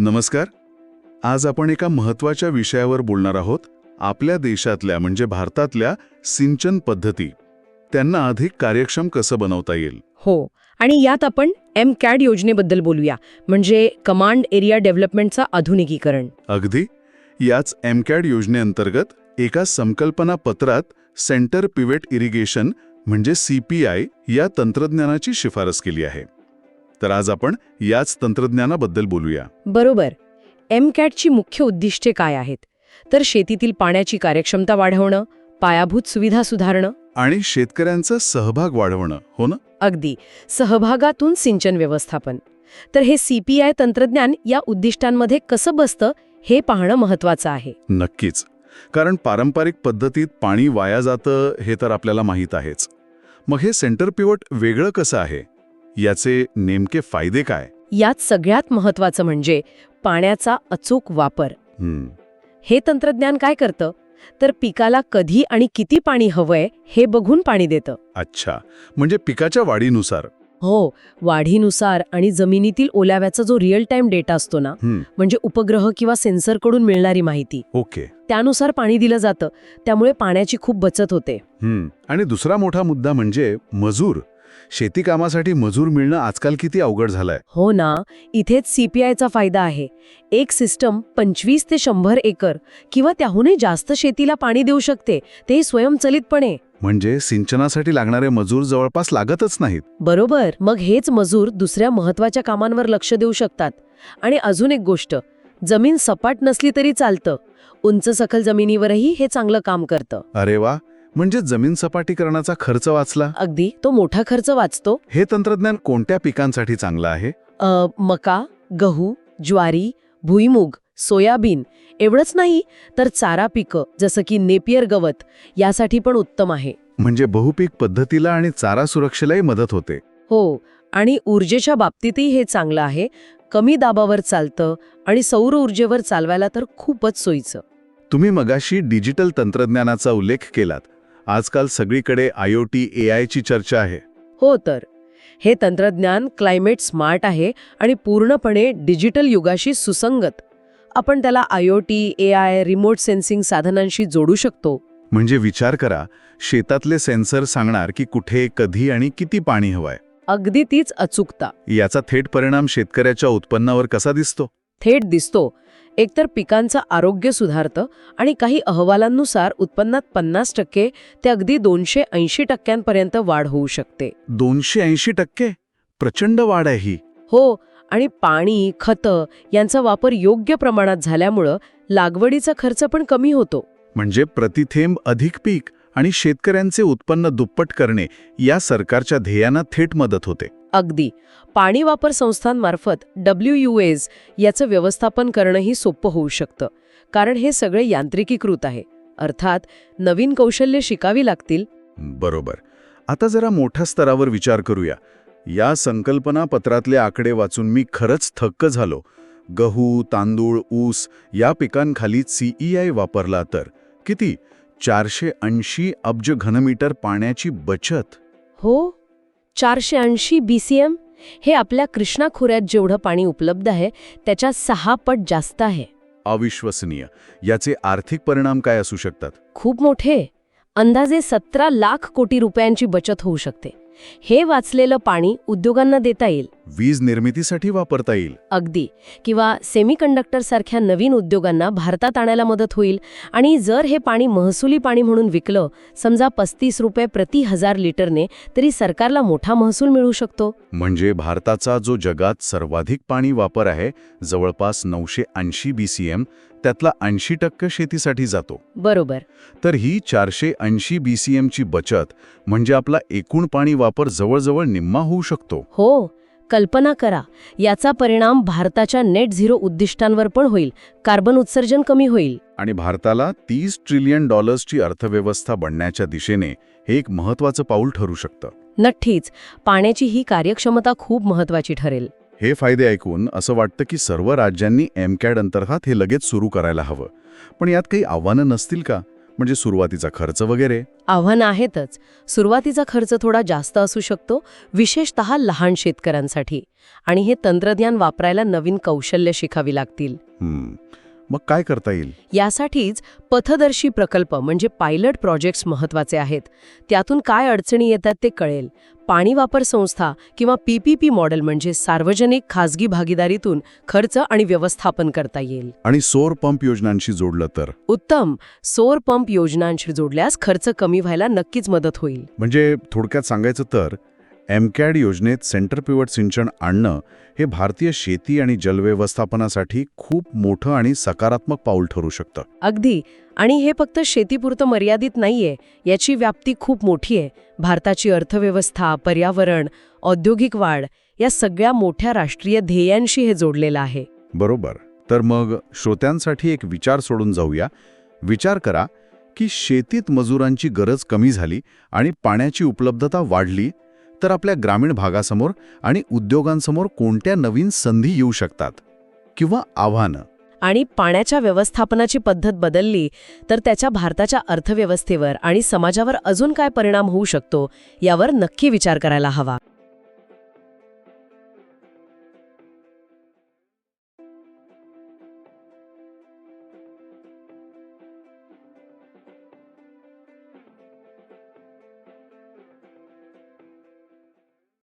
नमस्कार. आज आपण एका महत्त्वाच्या विषयावर बोलणार आहोत. आपल्या देशातल्या म्हणजे भारतातल्या सिंचन पद्धती. त्यांना अधिक कार्यक्षम कसं बनवता येईल? हो आणि यात आपण एम कॅड योजनेबद्दल बोलूया. म्हणजे कमांड एरिया डेव्हलपमेंटचा आधुनिकीकरण. अगदी. याच एमकॅड योजनेअंतर्गत एका संकल्पना पत्रात सेंटर पिवेट इरिगेशन म्हणजे सीपीआय या तंत्रज्ञानाची शिफारस केली आहे. तर आज आपण याच तंत्रज्ञानाबद्दल बोलूया. बरोबर. एम कॅडची मुख्य उद्दिष्टे काय आहेत? तर शेतीतील पाण्याची कार्यक्षमता वाढवणं पायाभूत सुविधा सुधारणं. आणि शेतकऱ्यांचा सहभाग वाढवणं हो ना? अगदी. सहभागातून सिंचन व्यवस्थापन. तर हे सीपीआय तंत्रज्ञान या उद्दिष्टांमध्ये कसं बसतं हे पाहणं महत्वाचं आहे. नक्कीच. कारण पारंपरिक पद्धतीत पाणी वाया जातं हे तर आपल्याला माहीत आहेच. मग हे सेंटर पिवट वेगळं कसं आहे? याचे नेमके फायदे काय? यात सगळ्यात महत्वाचं म्हणजे पाण्याचा अचूक वापर. हं, हे तंत्रज्ञान काय करतं? तर पिकाला कधी आणि किती पाणी हवंय हे बघून पाणी देतं. अच्छा. म्हणजे पिकाच्या वाढीनुसार. हो वाढीनुसार आणि जमिनीतील ओलाव्याचा जो रिअल टाइम डेटा असतो ना म्हणजे उपग्रह किंवा सेन्सरकडून मिळणारी माहिती. ओके. त्यानुसार पाणी दिलं जातं. त्यामुळे पाण्याची खूप बचत होते. आणि दुसरा मोठा मुद्दा म्हणजे मजूर. शेती कामासाठी मजूर मिळणं आजकाल किती अवघड झालंय. हो ना इथेच सीपीआयचा फायदा आहे. एक सिस्टम पंचवीस ते शंभर एकर किंवा त्याहूनही जास्त शेतीला पाणी देऊ शकते ते स्वयंचलितपणे. म्हणजे सिंचनासाठी लागणारे मजूर जवळपास लागतच नाहीत. बरोबर मग हेच मजूर दुसऱ्या महत्त्वाच्या कामांवर लक्ष देऊ शकतात. आणि अजून एक गोष्ट जमीन सपाट नसली तरी चालतं. उंच सखल जमिनीवरही हे चांगलं काम करतं. अरे वा म्हणजे जमीन सपाटीकरणाचा खर्च वाचला? अगदी. तो मोठा खर्च वाचतो. हे तंत्रज्ञान कोणत्या पिकांसाठी चांगलं आहे? अ, मका गहू ज्वारी भुईमुग सोयाबीन एवढंच नाही तर चारा पिकं जसं की नेपियर गवत यासाठी पण उत्तम आहे. म्हणजे बहुपीक पद्धतीला आणि चारा सुरक्षेलाही मदत होते. हो आणि ऊर्जेच्या बाबतीतही हे चांगलं आहे. कमी दाबावर चालतं आणि सौर ऊर्जेवर चालवायला तर खूपच सोयीचं. तुम्ही मगाशी डिजिटल तंत्रज्ञानाचा उल्लेख केलात. आजकाल सगळीकडे आयओटी ए ची चर्चा आहे. हो तर. हे तंत्रज्ञान क्लायमेट स्मार्ट आहे आणि पूर्णपणे डिजिटल युगाशी सुसंगत. आपण त्याला IoT A I remote sensing साधनांशी जोडू शकतो. म्हणजे विचार करा शेतातले सेन्सर सांगणार की कुठे कधी आणि किती पाणी हवंय. अगदी तीच अचूकता. याचा थेट परिणाम शेतकऱ्याच्या उत्पन्नावर कसा दिसतो? थेट दिसतो. एकतर पिकांचं आरोग्य सुधारतं आणि काही अहवालांनुसार उत्पन्नात पन्नास टक्के ते अगदी दोनशे ऐंशी टक्क्यांपर्यंत वाढ होऊ शकते. दोनशे ऐंशी टक्के? प्रचंड वाढ आहे ही. हो आणि पाणी खतं यांचा वापर योग्य प्रमाणात झाल्यामुळं लागवडीचा खर्च पण कमी होतो. म्हणजे प्रतिथेंब अधिक पीक आणि शेतकऱ्यांचे उत्पन्न दुप्पट करणे या सरकारच्या ध्येयांना थेट मदत होते. अगदी. पाणी वापर संस्थांमार्फत डब्ल्यू यू एज याचं व्यवस्थापन करणंही सोपं होऊ शकतं. कारण हे सगळे यांत्रिकीकृत आहे. अर्थात नवीन कौशल्य शिकावी लागतील. बरोबर. आता जरा मोठ्या स्तरावर विचार करूया. या संकल्पना पत्रातले आकडे वाचून मी खरंच थक्क झालो. गहू तांदूळ ऊस या पिकांखाली सीईआय वापरला तर. किती? चारशे ऐंशी अब्ज घनमीटर पाण्याची बचत. हो. चारशे ऐंशी बी सी एम हे आपल्या कृष्णा खोऱ्यात जेवढं पाणी उपलब्ध आहे त्याच्या सहा पट जास्त आहे. अविश्वसनीय. याचे आर्थिक परिणाम काय असू शकतात? खूप मोठे. अंदाजे सतरा लाख कोटी रुपयांची बचत होऊ शकते. हे वाचलेलं पाणी उद्योगांना देता येईल. वीज निर्मितीसाठी वापरता येईल. अगदी. किंवा सेमीकंडक्टर सारख्या नवीन उद्योगांना भारतात आणायला मदत होईल. आणि जर हे पाणी महसुली पाणी म्हणून विकलं समजा पस्तीस रुपये प्रति हजार लिटरने तरी सरकारला मोठा महसूल मिळू शकतो. म्हणजे भारताचा जो जगात सर्वाधिक पाणी वापर आहे जवळपास नऊशे ऐंशी बीसीएम त्यातला ऐंशी टक्के शेतीसाठी जातो. बरोबर. तर ही चारशे ऐंशी बीसीएमची बचत म्हणजे आपला एकूण पाणी वापर जवळजवळ निम्मा होऊ शकतो. हो कल्पना करा याचा परिणाम भारताच्या नेट झिरो उद्दिष्टांवर पण होईल कार्बन उत्सर्जन कमी होईल. आणि भारताला तीस ट्रिलियन डॉलर्सची अर्थव्यवस्था बनण्याच्या दिशेने हे एक महत्वाचं पाऊल ठरू शकतं. नक्कीच पाण्याची ही कार्यक्षमता खूप महत्वाची ठरेल. हे फायदे ऐकून असं वाटतं की सर्व राज्यांनी एमकॅड अंतर्गत हे लगेच सुरू करायला हवं. पण यात काही आव्हानं नसतील का? म्हणजे सुरुवातीचा खर्च वगैरे? आव्हानं आहेतच. सुरुवातीचा खर्च थोडा जास्त असू शकतो विशेषत लहान शेतकऱ्यांसाठी. आणि हे तंत्रज्ञान वापरायला नवीन कौशल्य शिकावी लागतील. मग काय करता येईल? यासाठीच पथदर्शी प्रकल्प म्हणजे पायलट प्रोजेक्ट्स महत्त्वाचे आहेत. त्यातून काय अडचणी येतात ते कळेल. पाणी वापर संस्था किंवा पीपीपी मॉडेल म्हणजे सार्वजनिक खासगी भागीदारीतून खर्च आणि व्यवस्थापन करता येईल. आणि सौर पंप योजनांशी जोडलं तर? उत्तम! सौर पंप योजनांशी जोडल्यास खर्च कमी व्हायला नक्कीच मदत होईल. म्हणजे थोडक्यात सांगायचं तर एमकॅड योजनेत सेंटर पिवट सिंचन आणणं हे भारतीय शेती आणि जलव्यवस्थापनासाठी खूप मोठं आणि सकारात्मक पाऊल ठरू शकतं. अगदी. आणि हे फक्त शेतीपुरतं मर्यादित नाहीये याची व्याप्ती खूप मोठी आहे. भारताची अर्थव्यवस्था पर्यावरण औद्योगिक वाढ या सगळ्या मोठ्या राष्ट्रीय ध्येयांशी हे जोडलेलं आहे. बरोबर. तर मग श्रोत्यांसाठी एक विचार सोडून जाऊया. विचार करा की शेतीत मजुरांची गरज कमी झाली आणि पाण्याची उपलब्धता वाढली तर आपल्या ग्रामीण भागासमोर आणि उद्योगांसमोर कोणत्या नवीन संधी येऊ शकतात? किंवा आव्हानं? आणि पाण्याच्या व्यवस्थापनाची पद्धत बदलली तर त्याच्या भारताच्या अर्थव्यवस्थेवर आणि समाजावर अजून काय परिणाम होऊ शकतो यावर नक्की विचार करायला हवा.